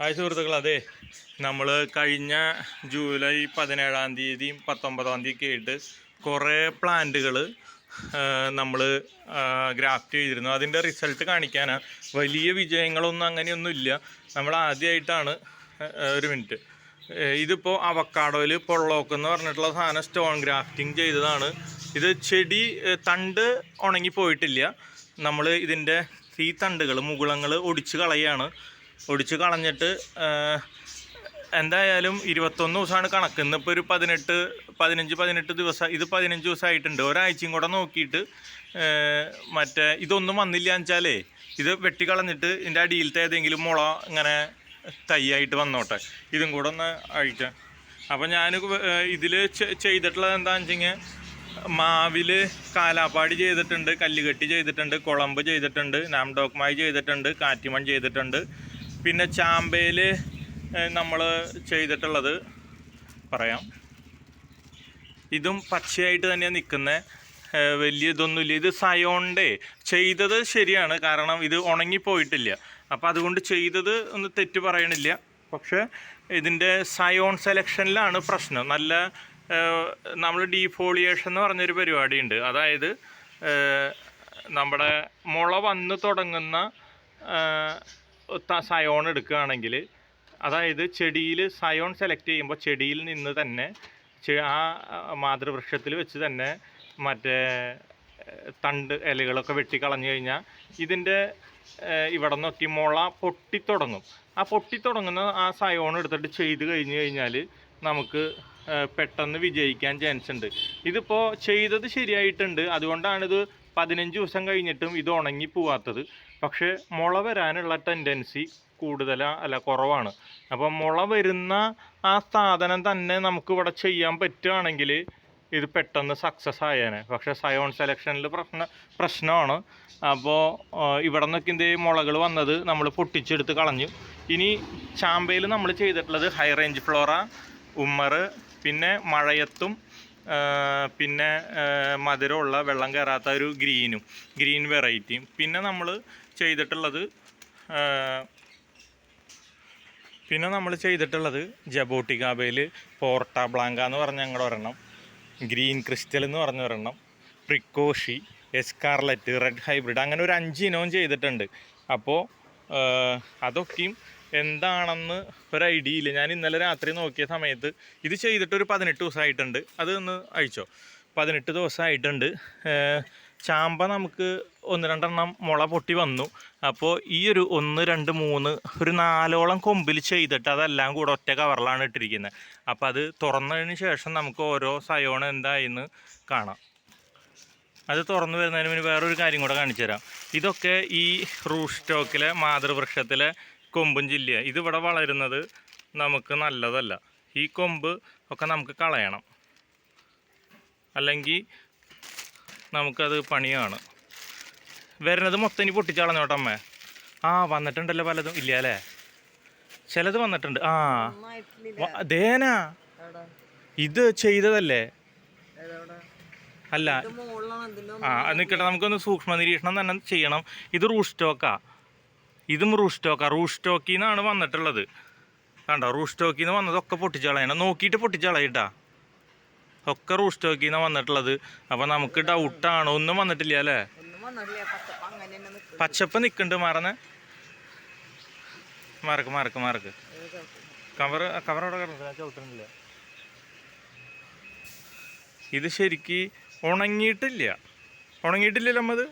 Hi സുഹൃത്തുക്കൾ അതെ നമ്മൾ കഴിഞ്ഞ ജൂലൈ പതിനേഴാം തീയതിയും പത്തൊമ്പതാം തീയതി ആയിട്ട് കുറേ പ്ലാന്റുകൾ നമ്മൾ ഗ്രാഫ്റ്റ് ചെയ്തിരുന്നു. അതിന്റെ റിസൾട്ട് കാണിക്കാനാണ് വലിയ വിജയങ്ങളൊന്നും അങ്ങനെയൊന്നും ഇല്ല. നമ്മൾ ആദ്യമായിട്ടാണ് ഒരു മിനിറ്റ്. ഇതിപ്പോൾ അവക്കാടോയിൽ പൊള്ളോക്ക് എന്ന് പറഞ്ഞിട്ടുള്ള സാധനം സ്റ്റോൺ ഗ്രാഫ്റ്റിംഗ് ചെയ്തതാണ്. ഇത് ചെടി തണ്ട് ഉണങ്ങിപ്പോയിട്ടില്ല. നമ്മൾ ഇതിന്റെ ഈ തണ്ടുകൾ മുകുളങ്ങൾ ഒടിച്ച് കളയാണ്. ഒടിച്ച് കളഞ്ഞിട്ട് എന്തായാലും ഇരുപത്തൊന്ന് ദിവസമാണ് കണക്ക്. ഇന്നിപ്പോൾ ഒരു പതിനെട്ട് പതിനഞ്ച് പതിനെട്ട് ദിവസം ഇത് പതിനഞ്ച് ദിവസമായിട്ടുണ്ട് ഒരാഴ്ചയും കൂടെ നോക്കിയിട്ട് മറ്റേ ഇതൊന്നും വന്നില്ല എന്ന് വെച്ചാലേ ഇത് വെട്ടിക്കളഞ്ഞിട്ട് ഇതിന്റെ അടിയിലത്തെ ഏതെങ്കിലും മുള ഇങ്ങനെ തൈയായിട്ട് വന്നോട്ടെ. ഇതും കൂടെ ഒന്ന് അഴിക്കാം. അപ്പം ഞാൻ ഇതിൽ ചെയ്തിട്ടുള്ളത് എന്താണെന്ന് വെച്ചെങ്കിൽ മാവിൽ കാലാപ്പാടി ചെയ്തിട്ടുണ്ട് കല്ലുകെട്ടി ചെയ്തിട്ടുണ്ട് കുളമ്പ് ചെയ്തിട്ടുണ്ട് നാംഡോക്മായി ചെയ്തിട്ടുണ്ട് കാറ്റിമൺ ചെയ്തിട്ടുണ്ട്. പിന്നെ ചാമ്പയിൽ നമ്മൾ ചെയ്തിട്ടുള്ളത് പറയാം. ഇതും പച്ചയായിട്ട് തന്നെയാണ് നിൽക്കുന്നത് വലിയ ഇതൊന്നുമില്ല. ഇത് സയോണ്ടേ. ചെയ്തത് ശരിയാണ്. കാരണം ഇത് ഉണങ്ങിപ്പോയിട്ടില്ല. അപ്പോൾ അതുകൊണ്ട് ചെയ്തത് ഒന്ന് തെറ്റ് പറയണില്ല. പക്ഷേ ഇതിന്റെ സയോൺ സെലക്ഷനിലാണ് പ്രശ്നം. നല്ല നമ്മൾ ഡീഫോളിയേഷൻ എന്ന് പറഞ്ഞൊരു പരിപാടിയുണ്ട്. അതായത് നമ്മുടെ മുള വന്ന് തുടങ്ങുന്ന സയോൺ എടുക്കുകയാണെങ്കിൽ അതായത് ചെടിയിൽ സയോൺ സെലക്ട് ചെയ്യുമ്പോൾ ചെടിയിൽ നിന്ന് തന്നെ ആ മാതൃവൃക്ഷത്തിൽ വെച്ച് തന്നെ മറ്റേ തണ്ട് ഇലകളൊക്കെ വെട്ടിക്കളഞ്ഞു കഴിഞ്ഞാൽ ഇതിന്റെ ഇവിടെ നോക്കി മുള പൊട്ടിത്തുടങ്ങും ആ പൊട്ടിത്തുടങ്ങുന്ന ആ സയോൺ എടുത്തിട്ട് ചെയ്ത് കഴിഞ്ഞ് കഴിഞ്ഞാൽ നമുക്ക് പെട്ടെന്ന് വിജയിക്കാൻ ചാൻസ് ഉണ്ട്. ഇതിപ്പോൾ ചെയ്തത് ശരിയായിട്ടുണ്ട്. അതുകൊണ്ടാണിത് പതിനഞ്ച് ദിവസം കഴിഞ്ഞിട്ടും ഇത് ഉണങ്ങി പോവാത്തത്. പക്ഷേ മുള വരാനുള്ള ടെൻഡൻസി കൂടുതലാണ് അല്ല കുറവാണ്. അപ്പം മുള വരുന്ന ആ സാധനം തന്നെ നമുക്ക് ഇവിടെ ചെയ്യാൻ പറ്റുകയാണെങ്കിൽ ഇത് പെട്ടെന്ന് സക്സസ് ആയേനെ. പക്ഷെ സയോൺ സെലക്ഷനിൽ പ്രശ്ന പ്രശ്നമാണ്. അപ്പോൾ ഇവിടെ നിന്നൊക്കെ ഇതേ മുളകൾ വന്നത് നമ്മൾ പൊട്ടിച്ചെടുത്ത് കളഞ്ഞു. ഇനി ചാമ്പയിൽ നമ്മൾ ചെയ്തിട്ടുള്ളത് ഹൈ റേഞ്ച് ഫ്ലോറ ഉമ്മർ പിന്നെ മഴയത്തും പിന്നെ മധുരമുള്ള വെള്ളം കയറാത്ത ഒരു ഗ്രീനും ഗ്രീൻ വെറൈറ്റിയും. പിന്നെ നമ്മൾ ചെയ്തിട്ടുള്ളത് പിന്നെ നമ്മൾ ചെയ്തിട്ടുള്ളത് ജബോട്ടിക്കാബയിൽ പോർട്ട ബ്ലാങ്ക എന്ന് പറഞ്ഞ ഞങ്ങളുടെ ഒരെണ്ണം ഗ്രീൻ ക്രിസ്റ്റൽ എന്ന് പറഞ്ഞ ഒരെണ്ണം പ്രിക്കോഷി എസ്കാർലറ്റ് റെഡ് ഹൈബ്രിഡ് അങ്ങനെ ഒരു അഞ്ച് ഇനവും ചെയ്തിട്ടുണ്ട്. അപ്പോൾ അതൊക്കെയും എന്താണെന്ന് ഒരു ഐഡിയ ഇല്ല ഞാൻ ഇന്നലെ രാത്രി നോക്കിയ സമയത്ത് ഇത് ചെയ്തിട്ട് ഒരു പതിനെട്ട് ദിവസമായിട്ടുണ്ട്. അത് ഒന്ന് അഴിച്ചോ. പതിനെട്ട് ദിവസമായിട്ടുണ്ട്. ചാമ്പ നമുക്ക് ഒന്ന് രണ്ടെണ്ണം മുള പൊട്ടി വന്നു. അപ്പോൾ ഈ ഒരു ഒന്ന് രണ്ട് മൂന്ന് ഒരു നാലോളം കൊമ്പിൽ ചെയ്തിട്ട് അതെല്ലാം കൂടെ ഒറ്റ കവറിലാണ് ഇട്ടിരിക്കുന്നത്. അപ്പോൾ അത് തുറന്നതിന് ശേഷം നമുക്ക് ഓരോ സയോൺ എന്തായെന്ന് കാണാം. അത് തുറന്നു വരുന്നതിന് മുന്നേ വേറൊരു കാര്യം കൂടെ കാണിച്ചു തരാം. ഇതൊക്കെ ഈ റൂസ്റ്റോക്കിലെ മാതൃവൃക്ഷത്തിലെ കൊമ്പും ജില്ല ഇതിവിടെ വളരുന്നത് നമുക്ക് നല്ലതല്ല. ഈ കൊമ്പ് ഒക്കെ നമുക്ക് കളയണം. അല്ലെങ്കിൽ നമുക്കത് പണിയാണ്. വരുന്നത് മൊത്തം ഇനി പൊട്ടിച്ചളഞ്ഞോട്ടെ അമ്മേ. ആ വന്നിട്ടുണ്ടല്ലോ പലതും. ഇല്ല അല്ലേ ചിലത് വന്നിട്ടുണ്ട്. ആ. അതേന? ദേനാ ഇത് ചെയ്തതല്ലേ? അല്ല. ആ നിൽക്കട്ടെ നമുക്കൊന്ന് സൂക്ഷ്മ നിരീക്ഷണം തന്നെ ചെയ്യണം. ഇത് റൂസ്റ്റോക്കാ. ഇതും റൂസ്റ്റോക്കാ. റൂസ്റ്റോക്കിൽ നിന്നാണ് വന്നിട്ടുള്ളത്. കണ്ടോ റൂസ്റ്റോക്കിൽ നിന്ന് വന്നതൊക്കെ പൊട്ടിച്ചളയണം നോക്കിയിട്ട് പൊട്ടിച്ചളയിട്ടാ. ഒക്കെ റൂസ്റ്റോക്കിൽ നിന്നാണ് വന്നിട്ടുള്ളത്. അപ്പം നമുക്ക് ഡൗട്ടാണ് ഒന്നും വന്നിട്ടില്ല അല്ലേ? പച്ചപ്പ് നിൽക്കുന്നുണ്ട് മറന്ന് മറക്ക് മറക്ക് മറക്ക് കവർ കവർ അവിടെ കിടന്നില്ല ചവിട്ടുന്നില്ല ഇത് ശരിക്ക് ഉണങ്ങിയിട്ടില്ല. ഉണങ്ങിയിട്ടില്ലല്ലോ നമ്മത്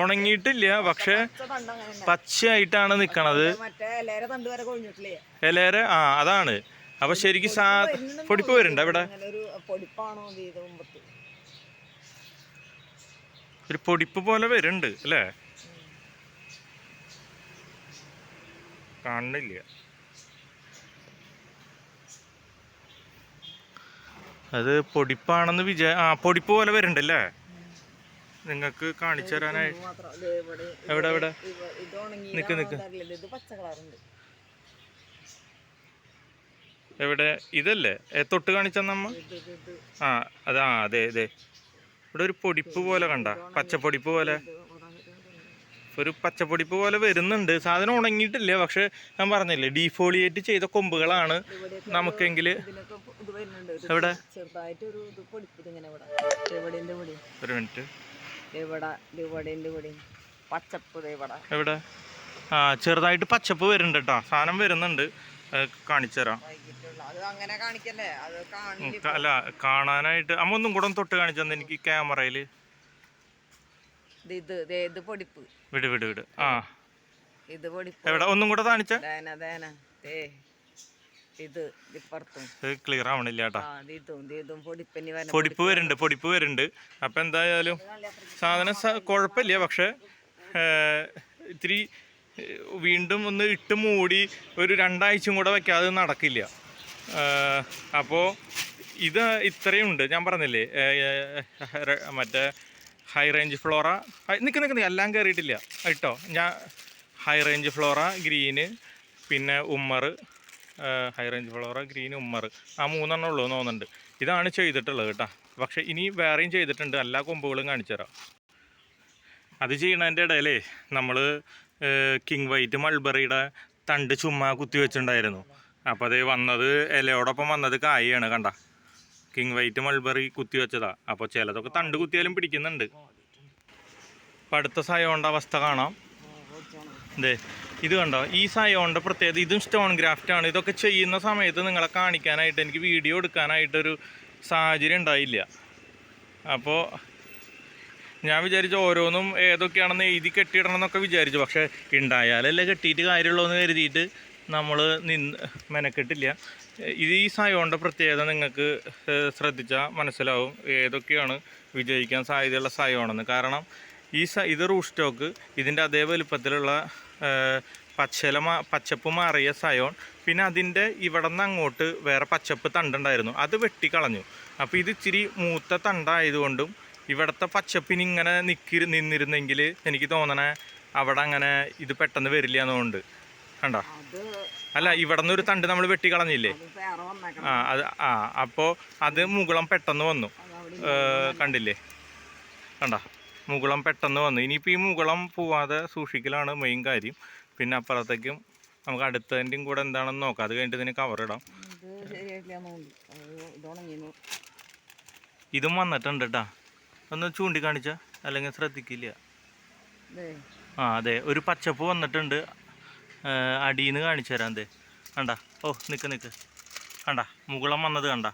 ഉണങ്ങിയിട്ടില്ല പക്ഷെ പച്ചയായിട്ടാണ് നിക്കണത്. ഇലേര ആ അതാണ്. അപ്പൊ ശരിക്ക് സാ പൊടിപ്പ് വരുന്നുണ്ട് ഇവിടെ. ഒരു പൊടിപ്പ് പോലെ വരുന്നുണ്ട് അല്ലേ? കാണുന്നില്ല. അത് പൊടിപ്പാണെന്ന് വിചാ ആ പൊടിപ്പ് പോലെ വരുന്നുണ്ട് അല്ലേ? നിങ്ങൾക്ക് കാണിച്ചു തരാനായി. എവിടെ എവിടെ? നിക്ക് നിക്ക്. എവിടെ? ഇതല്ലേ? തൊട്ട് കാണിച്ചമ്മ ആ അതാ അതെ അതെ. ഇവിടെ ഒരു പൊടിപ്പ് പോലെ കണ്ട. പച്ചപ്പൊടിപ്പ് പോലെ. ഒരു പച്ചപ്പൊടിപ്പ് പോലെ വരുന്നുണ്ട്. സാധനം ഉണങ്ങിയിട്ടില്ല. പക്ഷെ ഞാൻ പറഞ്ഞില്ലേ ഡീഫോളിയേറ്റ് ചെയ്ത കൊമ്പുകളാണ് നമുക്കെങ്കിൽ എവിടെ? ഒരു മിനിറ്റ്. എവിടെ? ആ ചെറുതായിട്ട് പച്ചപ്പ് വരുന്നുണ്ട് കേട്ടോ. സാധനം വരുന്നുണ്ട്. കാണിച്ചു തരാം. വൈകിട്ടുള്ള അത് അങ്ങനെ കാണിക്കല്ലേ? അത് ഉം, അല്ല കാണാനായിട്ട് അമ്മ ഒന്നും കൂടെ തൊട്ട് കാണിച്ചു തന്നെ എനിക്ക് ക്യാമറയിൽ വിട് വിട് വിട്. ആ. എവിടെ? ഒന്നും കൂടെ കാണിച്ച? ഇത് ഇപ്പുറത്തും. ക്ലിയർ ആവണില്ല കേട്ടാ പൊടിപ്പ് വരുന്നുണ്ട് പൊടിപ്പ് വരുന്നുണ്ട്. അപ്പം എന്തായാലും സാധനം കുഴപ്പമില്ല പക്ഷെ ഇത്തിരി വീണ്ടും ഒന്ന് ഇട്ട് മൂടി ഒരു രണ്ടാഴ്ചയും കൂടെ വെക്കാതെ നടക്കില്ല. അപ്പോൾ ഇത് ഇത്രയും ഉണ്ട്. ഞാൻ പറഞ്ഞില്ലേ മറ്റേ ഹൈ റേഞ്ച് ഫ്ലോറ നിൽക്ക് നിൽക്ക് എല്ലാം കയറിയിട്ടില്ല കേട്ടോ ഞാൻ ഹൈ റേഞ്ച് ഫ്ലോറ ഗ്രീന് പിന്നെ Ummer high range flora green Ummer. ആ മൂന്നെണ്ണം ഉള്ളൂ എന്ന് തോന്നുന്നുണ്ട്. ഇതാണ് ചെയ്തിട്ടുള്ളത് കേട്ടോ. പക്ഷേ ഇനി വേറെയും ചെയ്തിട്ടുണ്ട്. എല്ലാ കൊമ്പുകളും കാണിച്ചു തരാം. അത് ചെയ്യണതിന്റെ ഇടയിലേ നമ്മൾ കിങ് വൈറ്റ് മൾബറിയുടെ തണ്ട് ചുമ്മാ കുത്തി വെച്ചിട്ടുണ്ടായിരുന്നു. അപ്പോൾ അത് വന്നത് ഇലയോടൊപ്പം വന്നത് കായയാണ് കണ്ട. കിങ് വൈറ്റ് മൾബറി കുത്തി വെച്ചതാ. അപ്പോൾ ചിലതൊക്കെ തണ്ട് കുത്തിയാലും പിടിക്കുന്നുണ്ട്. അപ്പം അടുത്ത സയോണ്ട അവസ്ഥ കാണാം. അതെ ഇത് കണ്ടോ? ഈ സയോണിന്റെ പ്രത്യേകത. ഇതും സ്റ്റോൺ ഗ്രാഫ്റ്റ് ആണ്. ഇതൊക്കെ ചെയ്യുന്ന സമയത്ത് നിങ്ങളെ കാണിക്കാനായിട്ട് എനിക്ക് വീഡിയോ എടുക്കാനായിട്ടൊരു സാഹചര്യം ഉണ്ടായില്ല. അപ്പോൾ ഞാൻ വിചാരിച്ചു ഓരോന്നും ഏതൊക്കെയാണെന്ന് എഴുതി കെട്ടിയിടണം എന്നൊക്കെ വിചാരിച്ചു. പക്ഷേ ഉണ്ടായാലല്ലേ കെട്ടിയിട്ട് കാര്യമുള്ളൂ എന്ന് കരുതിയിട്ട് നമ്മൾ നിന്ന് മെനക്കെട്ടില്ല. ഇത് ഈ സയോണിന്റെ പ്രത്യേകത നിങ്ങൾക്ക് ശ്രദ്ധിച്ചാൽ മനസ്സിലാവും ഏതൊക്കെയാണ് വിജയിക്കാൻ സാധ്യതയുള്ള സയോണെന്ന് കാരണം ഈ സ ഇത് റൂസ്റ്റോക്ക് സ്റ്റോക്ക് ഇതിന്റെ അതേ വലുപ്പത്തിലുള്ള പച്ചല മാ- പച്ചപ്പ് മാറിയ സയോൺ. പിന്നെ അതിന്റെ ഇവിടെ നിന്ന് അങ്ങോട്ട് വേറെ പച്ചപ്പ് തണ്ടുണ്ടായിരുന്നു. അത് വെട്ടിക്കളഞ്ഞു. അപ്പോൾ ഇത് ഇച്ചിരി മൂത്ത തണ്ടായതുകൊണ്ടും ഇവിടുത്തെ പച്ചപ്പിന് ഇങ്ങനെ നിൽക്കി നിന്നിരുന്നെങ്കിൽ എനിക്ക് തോന്നണേ അവിടെ അങ്ങനെ ഇത് പെട്ടെന്ന് വരില്ല എന്നുകൊണ്ട് കണ്ടോ? അല്ല ഇവിടെ നിന്ന് ഒരു തണ്ട് നമ്മൾ വെട്ടിക്കളഞ്ഞില്ലേ? ആ അത് ആ അപ്പോൾ അത് മുകളം പെട്ടെന്ന് വന്നു. കണ്ടില്ലേ? കണ്ട? മുകുളം പെട്ടെന്ന് വന്നു. ഇനിയിപ്പോൾ ഈ മുകുളം പോവാതെ സൂക്ഷിക്കലാണ് മെയിൻ കാര്യം. പിന്നെ അപ്പുറത്തേക്കും നമുക്ക് അടുത്തതിന്റെയും കൂടെ എന്താണെന്ന് നോക്കാം. അത് കഴിഞ്ഞിട്ട് ഇതിന് കവറിടാം ഇത് വന്നിട്ടുണ്ട് കേട്ടാ ഒന്ന് ചൂണ്ടിക്കാണിച്ച? അല്ലെങ്കിൽ ശ്രദ്ധിക്കില്ല. ആ അതെ. ഒരു പച്ചപ്പ് വന്നിട്ടുണ്ട്. അടിയിൽ നിന്ന് കാണിച്ചു തരാം അതെ കണ്ട? ഓ നിൽക്ക് നിൽക്ക് കണ്ട? മുകുളം വന്നത് കണ്ട?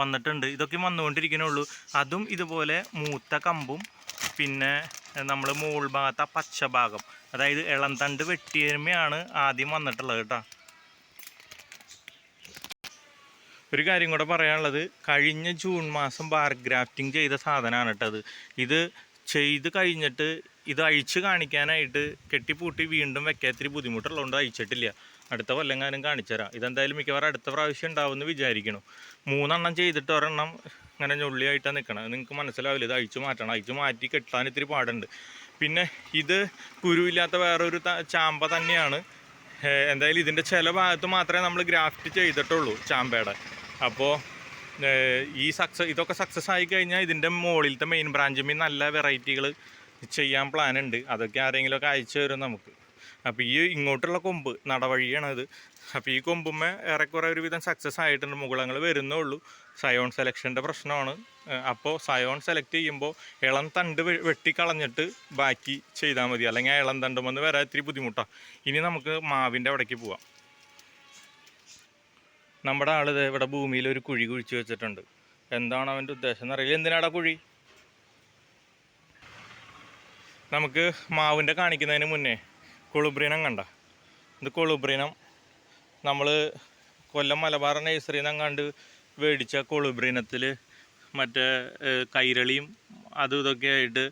വന്നിട്ടുണ്ട്. ഇതൊക്കെ വന്നുകൊണ്ടിരിക്കുന്നേ ഉള്ളൂ. അതും ഇതുപോലെ മൂത്ത കമ്പും പിന്നെ നമ്മൾ മുകൾ ഭാഗത്ത് ആ പച്ച ഭാഗം അതായത് ഇളം തണ്ട് വെട്ടിയമ്മയാണ് ആദ്യം വന്നിട്ടുള്ളത് കേട്ടോ. ഒരു കാര്യം കൂടെ പറയാനുള്ളത് കഴിഞ്ഞ ജൂൺ മാസം ബാർ ഗ്രാഫ്റ്റിംഗ് ചെയ്ത സാധനമാണ് കേട്ടത് ഇത്. ചെയ്ത് കഴിഞ്ഞിട്ട് ഇത് അഴിച്ച് കാണിക്കാനായിട്ട് കെട്ടിപ്പൂട്ടി വീണ്ടും വെക്കാത്തിരി ബുദ്ധിമുട്ടുള്ളതുകൊണ്ട് അഴിച്ചിട്ടില്ല. അടുത്ത കൊല്ലങ്ങാനും കാണിച്ചു തരാം ഇതെന്തായാലും മിക്കവാറും അടുത്ത പ്രാവശ്യം ഉണ്ടാവുമെന്ന് വിചാരിക്കണം. മൂന്നെണ്ണം ചെയ്തിട്ട് ഒരെണ്ണം ഇങ്ങനെ ഞൊള്ളിയായിട്ടാണ് നിൽക്കണം നിങ്ങൾക്ക് മനസ്സിലാവില്ല? ഇത് അഴിച്ചു മാറ്റണം. അഴിച്ചു മാറ്റി കെട്ടാൻ ഇത്തിരി പാടുണ്ട്. പിന്നെ ഇത് കുരുവില്ലാത്ത വേറൊരു ചാമ്പ തന്നെയാണ്. എന്തായാലും ഇതിന്റെ ചില ഭാഗത്ത് മാത്രമേ നമ്മൾ ഗ്രാഫ്റ്റ് ചെയ്തിട്ടുള്ളൂ ചാമ്പയുടെ. അപ്പോൾ ഈ സക്സസ് ഇതൊക്കെ സക്സസ് ആയി കഴിഞ്ഞാൽ ഇതിന്റെ മുകളിലത്തെ മെയിൻ ബ്രാഞ്ചിൽ നല്ല വെറൈറ്റികൾ ചെയ്യാൻ പ്ലാൻ ഉണ്ട് അതൊക്കെ ആരെങ്കിലുമൊക്കെ അയച്ചു തരും നമുക്ക്. അപ്പോൾ ഈ ഇങ്ങോട്ടുള്ള കൊമ്പ് നടവഴിയാണത്. അപ്പോൾ ഈ കൊമ്പുമ്മേ ഏറെക്കുറെ ഒരുവിധം സക്സസ് ആയിട്ടുണ്ട്. മുകുളങ്ങൾ വരുന്നേ ഉള്ളൂ. സയോൺ സെലക്ഷന്റെ പ്രശ്നമാണ്. അപ്പോൾ സയോൺ സെലക്ട് ചെയ്യുമ്പോൾ ഇളം തണ്ട് വെട്ടിക്കളഞ്ഞിട്ട് ബാക്കി ചെയ്താൽ മതി. അല്ലെങ്കിൽ ആ ഇളം തണ്ടുമെന്ന് വരാൻ ഇത്തിരി ബുദ്ധിമുട്ടാണ് ഇനി നമുക്ക് മാവിന്റെ അവിടേക്ക് പോവാം. നമ്മുടെ ദേ ഇവിടെ ഭൂമിയിൽ ഒരു കുഴി കുഴിച്ച് വെച്ചിട്ടുണ്ട്. എന്താണ് അവന്റെ ഉദ്ദേശം എന്നറിയില്ല എന്തിനാടാ കുഴി? നമുക്ക് മാവിന്റെ കാണിക്കുന്നതിന് മുന്നേ കൊളുബ്രീനം കണ്ട. ഇത് കൊളുബ്രീനം നമ്മൾ കൊല്ലം മലബാർ നഴ്സറിയിൽ കണ്ട് മേടിച്ച കൊളുബ്രീനത്തിൽ മറ്റേ കൈരളിയും അതും ഇതൊക്കെ ആയിട്ട്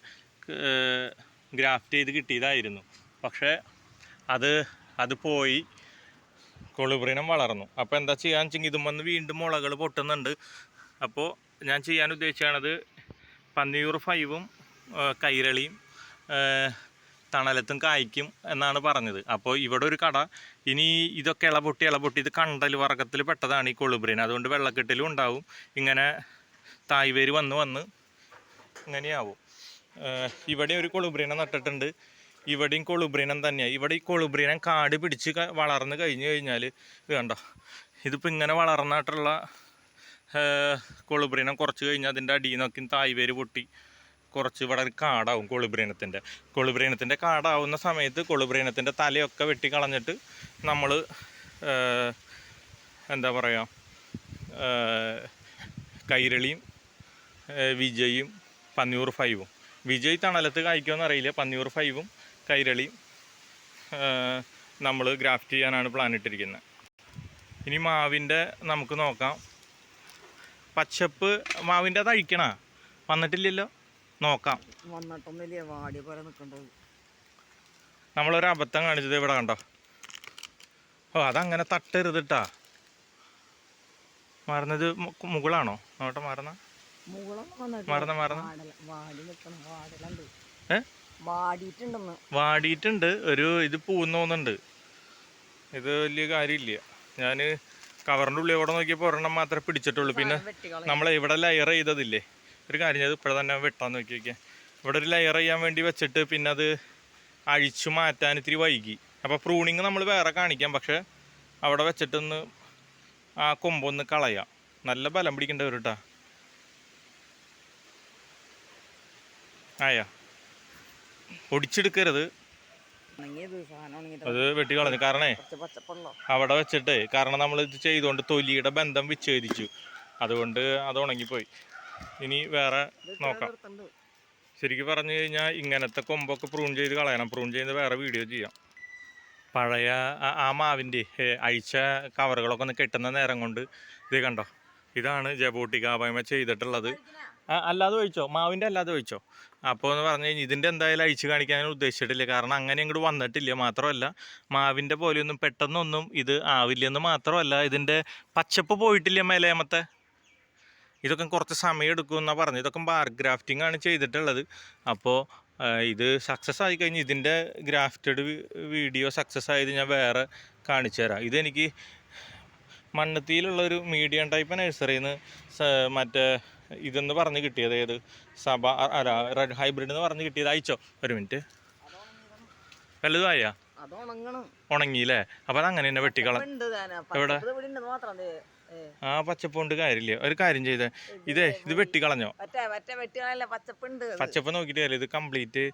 ഗ്രാഫ്റ്റ് ചെയ്ത് കിട്ടിയതായിരുന്നു. പക്ഷേ അത് അത് പോയി കൊളുബ്രീനം വളർന്നു. അപ്പോൾ എന്താ ചെയ്യാന്ന് വെച്ചെങ്കിൽ ഇതും വന്ന് വീണ്ടും മുളകൾ പൊട്ടുന്നുണ്ട്. അപ്പോൾ ഞാൻ ചെയ്യാൻ ഉദ്ദേശിച്ചാണത് പന്നിയൂർ ഫൈവും കൈരളിയും തണലത്തും കായ്ക്കും എന്നാണ് പറഞ്ഞത്. അപ്പോൾ ഇവിടെ ഒരു കട. ഇനി ഇതൊക്കെ ഇളപൊട്ടി ഇളപൊട്ടി ഇത് കണ്ടൽ വർഗത്തിൽ പെട്ടതാണ് ഈ കൊളുബ്രീൻ. അതുകൊണ്ട് വെള്ളക്കെട്ടിലും ഉണ്ടാവും. ഇങ്ങനെ തായ്വേര് വന്ന് വന്ന് ഇങ്ങനെയാവും. ഇവിടെ ഒരു കൊളുബ്രീനെ നട്ടിട്ടുണ്ട്. ഇവിടെയും കൊളുബ്രീനം തന്നെയാണ് ഇവിടെ ഈ കൊളുബ്രീനം കാട് പിടിച്ച് വളർന്ന് കഴിഞ്ഞ് കഴിഞ്ഞാൽ ഇത് ഇതിപ്പോൾ ഇങ്ങനെ വളർന്നിട്ടുള്ള കൊളുബ്രീനം കുറച്ച് കഴിഞ്ഞാൽ അതിന്റെ അടിയിൽ നിന്നൊക്കെ തായ്വേര് പൊട്ടി. കുറച്ച് ഇവിടെ കാടാവും കൊളുബ്രീനത്തിന്റെ കൊളുബ്രീനത്തിന്റെ കാടാവുന്ന സമയത്ത് കൊളുബ്രീനത്തിന്റെ തലയൊക്കെ വെട്ടിക്കളഞ്ഞിട്ട് നമ്മൾ എന്താ പറയുക കൈരളിയും വിജയും പന്നിയൂർ ഫൈവും. വിജയ് തണലത്ത് കായ്ക്കുമെന്ന് അറിയില്ല. പന്നിയൂർ ഫൈവും കൈരളിയും നമ്മൾ ഗ്രാഫ്റ്റ് ചെയ്യാനാണ് പ്ലാൻ ഇട്ടിരിക്കുന്നത് ഇനി മാവിന്റെ നമുക്ക് നോക്കാം. പച്ചപ്പ് മാവിന്റെ അത് അഴിക്കണ? വന്നിട്ടില്ലല്ലോ? നോക്കാം. വന്നിട്ടൊന്നുമില്ല വാടി പോലെ നിൽക്കണ്ടത്. നമ്മളൊരു അബദ്ധം കാണിച്ചത് ഇവിടെ കണ്ടോ? ഓ അതങ്ങനെ തട്ടരുതിട്ടാ. മറന്നത് മുകളാണോ? നോട്ടെ മറന്ന? മറന്ന മറന്ന. വാടിയിട്ടുണ്ട്. ഒരു ഇത് പൂന്നോന്നുണ്ട് തോന്നുന്നുണ്ട്. ഇത് വലിയ കാര്യമില്ല. ഞാൻ കവറിന്റെ ഉള്ളിൽ ഇവിടെ നോക്കിയപ്പോൾ ഒരെണ്ണം മാത്രമേ പിടിച്ചിട്ടുള്ളൂ. പിന്നെ നമ്മളെ നമ്മൾ ഇവിടെ ലെയർ ചെയ്തതില്ലേ? ഒരു കാര്യം ചെയ്ത് ഇപ്പോഴെ തന്നെ വെട്ടാൻ നോക്കി നോക്കിയാൽ ഇവിടെ ഒരു ലെയർ ചെയ്യാൻ വേണ്ടി വെച്ചിട്ട് പിന്നെ അത് അഴിച്ചു മാറ്റാൻ ഇത്തിരി വൈകി. അപ്പോൾ പ്രൂണിങ് നമ്മൾ വേറെ കാണിക്കാം. പക്ഷെ അവിടെ വെച്ചിട്ടൊന്ന് ആ കൊമ്പൊന്ന് കളയാം. നല്ല ബലം പിടിക്കേണ്ട വരും കേട്ടോ ആയാ. ഒടിച്ചെടുക്കരുത് അത് വെട്ടി കളഞ്ഞു. കാരണേ അവിടെ വെച്ചിട്ട് കാരണം നമ്മൾ ഇത് ചെയ്തുകൊണ്ട് തൊലിയുടെ ബന്ധം വിച്ഛേദിച്ചു. അതുകൊണ്ട് അത് ഉണങ്ങിപ്പോയി. ഇനി വേറെ നോക്കാം. ശരിക്കും പറഞ്ഞു കഴിഞ്ഞാൽ ഇങ്ങനത്തെ കൊമ്പൊക്കെ പ്രൂൺ ചെയ്ത് കളയണം. പ്രൂൺ ചെയ്ത് വേറെ വീഡിയോ ചെയ്യാം. പഴയ ആ- മാവിന്റെ അഴിച്ച കവറുകളൊക്കെ ഒന്ന് കെട്ടുന്ന നേരം കൊണ്ട് ഇത് കണ്ടോ? ഇതാണ് ജബോട്ടിക്കാപായ്മ ചെയ്തിട്ടുള്ളത്. അല്ലാതെ ഒഴിച്ചോ? മാവിന്റെ അല്ലാതെ ഒഴിച്ചോ? അപ്പോൾ എന്ന് പറഞ്ഞു കഴിഞ്ഞാൽ ഇതിന്റെ എന്തായാലും അഴിച്ചു കാണിക്കാൻ ഉദ്ദേശിച്ചിട്ടില്ല. കാരണം അങ്ങനെ ഇങ്ങോട്ട് വന്നിട്ടില്ല. മാത്രമല്ല മാവിന്റെ പോലെയൊന്നും പെട്ടെന്നൊന്നും ഇത് ആവില്ലെന്ന് മാത്രമല്ല ഇതിന്റെ പച്ചപ്പ് പോയിട്ടില്ല മേലേമത്തെ? ഇതൊക്കെ കുറച്ച് സമയം എടുക്കുമെന്നാണ് പറഞ്ഞത്. ഇതൊക്കെ ബാർ ഗ്രാഫ്റ്റിംഗ് ആണ് ചെയ്തിട്ടുള്ളത്. അപ്പോൾ ഇത് സക്സസ് ആയി കഴിഞ്ഞ് ഇതിന്റെ ഗ്രാഫ്റ്റഡ് വീഡിയോ സക്സസ് ആയത് ഞാൻ വേറെ കാണിച്ചു തരാം. ഇതെനിക്ക് മണ്ണത്തിയിലുള്ളൊരു മീഡിയം ടൈപ്പ് നഴ്സറിയിൽ നിന്ന് മറ്റേ ഇതെന്ന് പറഞ്ഞ് കിട്ടിയത് ഏത്? സഭ അല്ല റെഡ് ഹൈബ്രിഡ് എന്ന് പറഞ്ഞ് കിട്ടിയത്. അയച്ചോ? ഒരു മിനിറ്റ് ഉണങ്ങണം. ഉണങ്ങിയില്ലേ? അപ്പൊ അത് അങ്ങനെ തന്നെ വെട്ടിക്കളം എവിടെ? ആ പച്ചപ്പുണ്ട് കാര്യമില്ല. ഒരു കാര്യം ചെയ്ത. ഇതേ ഇത് വെട്ടിക്കളഞ്ഞോ. പച്ചപ്പ് നോക്കിട്ട് കാര്യമില്ല. ഇത് കംപ്ലീറ്റ്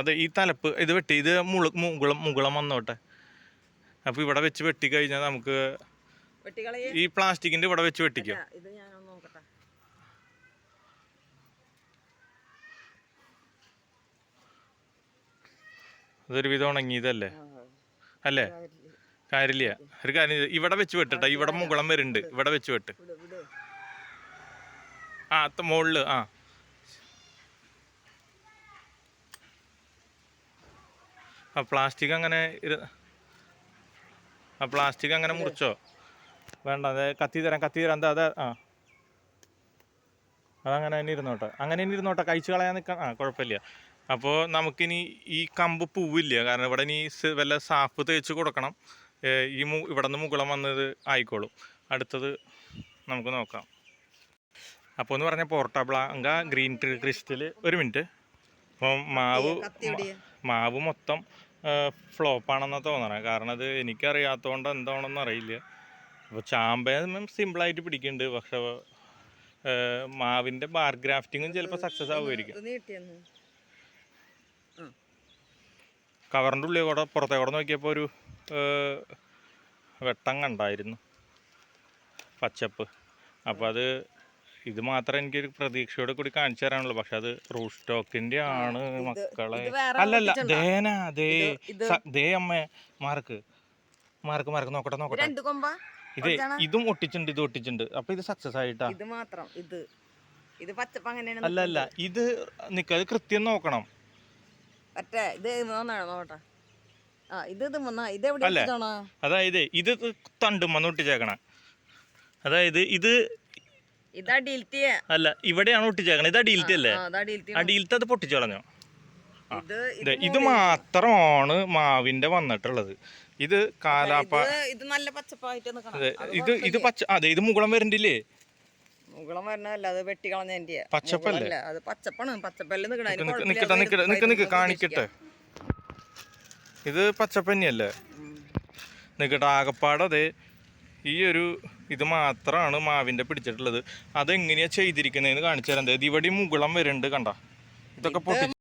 അതെ ഈ തലപ്പ് ഇത് വെട്ടി ഇത് മുള മുകുളം മുകുളം വന്നോട്ടെ. അപ്പൊ ഇവിടെ വെച്ച് വെട്ടി കഴിഞ്ഞാൽ നമുക്ക് ഈ പ്ലാസ്റ്റിക്കിന്റെ ഇവിടെ വെച്ച് വെട്ടിക്കോ? അതൊരുവിധം ഉണങ്ങിയതല്ലേ? അല്ലേ? കാര്യമില്ല. ഒരു കാര്യം. ഇവിടെ വെച്ച് വെട്ടട്ടെ. ഇവിടെ മുകളം വരുന്നുണ്ട് ഇവിടെ വെച്ച് വെട്ട്. ആ അത്ത ആ മുകളിൽ ആ. ആ പ്ലാസ്റ്റിക് അങ്ങനെ ആ പ്ലാസ്റ്റിക് അങ്ങനെ മുറിച്ചോ? വേണ്ട അതെ കത്തി തരാം കത്തി തരാം. എന്താ അതെ ആ. അതങ്ങനെ തന്നെ ഇരുന്നോട്ടെ. അങ്ങനെ തന്നെ ഇരുന്നോട്ടെ. കഴിച്ചു കളയാൻ നിൽക്കാം ആ കുഴപ്പമില്ല. അപ്പോൾ നമുക്കിനി ഈ കമ്പ് പൂവില്ല. കാരണം ഇവിടെ ഇനി വല്ല സാഫ് തേച്ച് കൊടുക്കണം. ഈ മു ഇവിടെ നിന്ന് മുകുളം വന്നത് ആയിക്കോളും. അടുത്തത് നമുക്ക് നോക്കാം. അപ്പോൾ എന്ന് പറഞ്ഞാൽ പോർട്ടബ്ലാങ്ക ഗ്രീൻ ക്രിസ്റ്റൽ ഒരു മിനിറ്റ്. അപ്പോൾ മാവ് മാവ് മൊത്തം ഫ്ലോപ്പാണെന്നാണ് തോന്നണം. കാരണം അത് എനിക്കറിയാത്തതുകൊണ്ട് എന്താണെന്ന് അറിയില്ല. അപ്പോൾ ചാമ്പ സിമ്പിളായിട്ട് പിടിക്കുന്നുണ്ട് പക്ഷെ മാവിന്റെ ബാർ ഗ്രാഫ്റ്റിങ്ങും ചിലപ്പോൾ സക്സസ് ആവുമായിരിക്കും. കവറിന്റെ ഉള്ളിൽ കൂടെ പുറത്തേക്കൂടെ നോക്കിയപ്പോൾ ഒരു വെട്ടം കണ്ടായിരുന്നു. പച്ചപ്പ്. അപ്പോൾ അത് ഇത് മാത്രം എനിക്കൊരു പ്രതീക്ഷയോടെ കൂടി കാണിച്ചു തരാനുള്ളൂ. പക്ഷെ അത് റൂട്ട് സ്റ്റോക്കിന്റെ ആണ് മക്കളെ. അല്ലല്ല? ദേന ദേ ദേ അമ്മ മാർക്ക്. മാർക്ക് മാർക്ക് നോക്കട്ടെ നോക്കട്ടെ. ഇത്? ഇതും ഒട്ടിച്ചിട്ടുണ്ട് ഇത് ഒട്ടിച്ചിട്ടുണ്ട്. അപ്പൊ ഇത് സക്സസ് ആയിട്ടാ. ഇത് മാത്രം ഇത്. ഇത് പച്ചപ്പ് അങ്ങനെയാണ് അല്ല അല്ല ഇത് നിക്ക അത് കൃത്യം നോക്കണം. ഇത് നോക്കട്ടെ. അല്ലേ? അതായത് ഇത് തണ്ടുമെന്ന് മണ്ണൊട്ടിച്ചേക്കണ അതായത് ഇത് അല്ല ഇവിടെയാണ് ഒട്ടിച്ചേക്കണത് ഇത് അടിയിലത്തെ അല്ലേ? ആ ഡീൽത്തി അടിയിലത്തെ അത് പൊട്ടിച്ചു കളഞ്ഞോ. ഇത് ഇത് മാത്രമാണ് മാവിന്റെ വന്നിട്ടുള്ളത്. ഇത് കാലാപ്പ ഇത് ഇത് നല്ല പച്ചപ്പായിട്ട് ഇത് ഇത് പച്ച അതെ ഇത് മുകളം വരണ്ടില്ലേ? മുകളം വരണല്ല അത് വെട്ടി കളഞ്ഞ പച്ചപ്പല്ലേ? അത് പച്ചപ്പാണ്. പച്ചപ്പല്ലേ നിക്കട്ടെ നിക്കട്ടെ നിക്ക് നിക്ക് കാണിക്കട്ടെ? ഇത് പച്ചപ്പന്നിയല്ലേ? ഉം. ആകപ്പാട് അതെ ഈ ഒരു ഇത് മാത്രമാണ് മാവിന്റെ പിടിച്ചിട്ടുള്ളത്. അതെങ്ങനെയാ ചെയ്തിരിക്കുന്നതെന്ന് കാണിച്ചു തരാം. ഇവിടെ മുകുളം വരുന്നുണ്ട് കണ്ട. ഇതൊക്കെ പൊട്ടി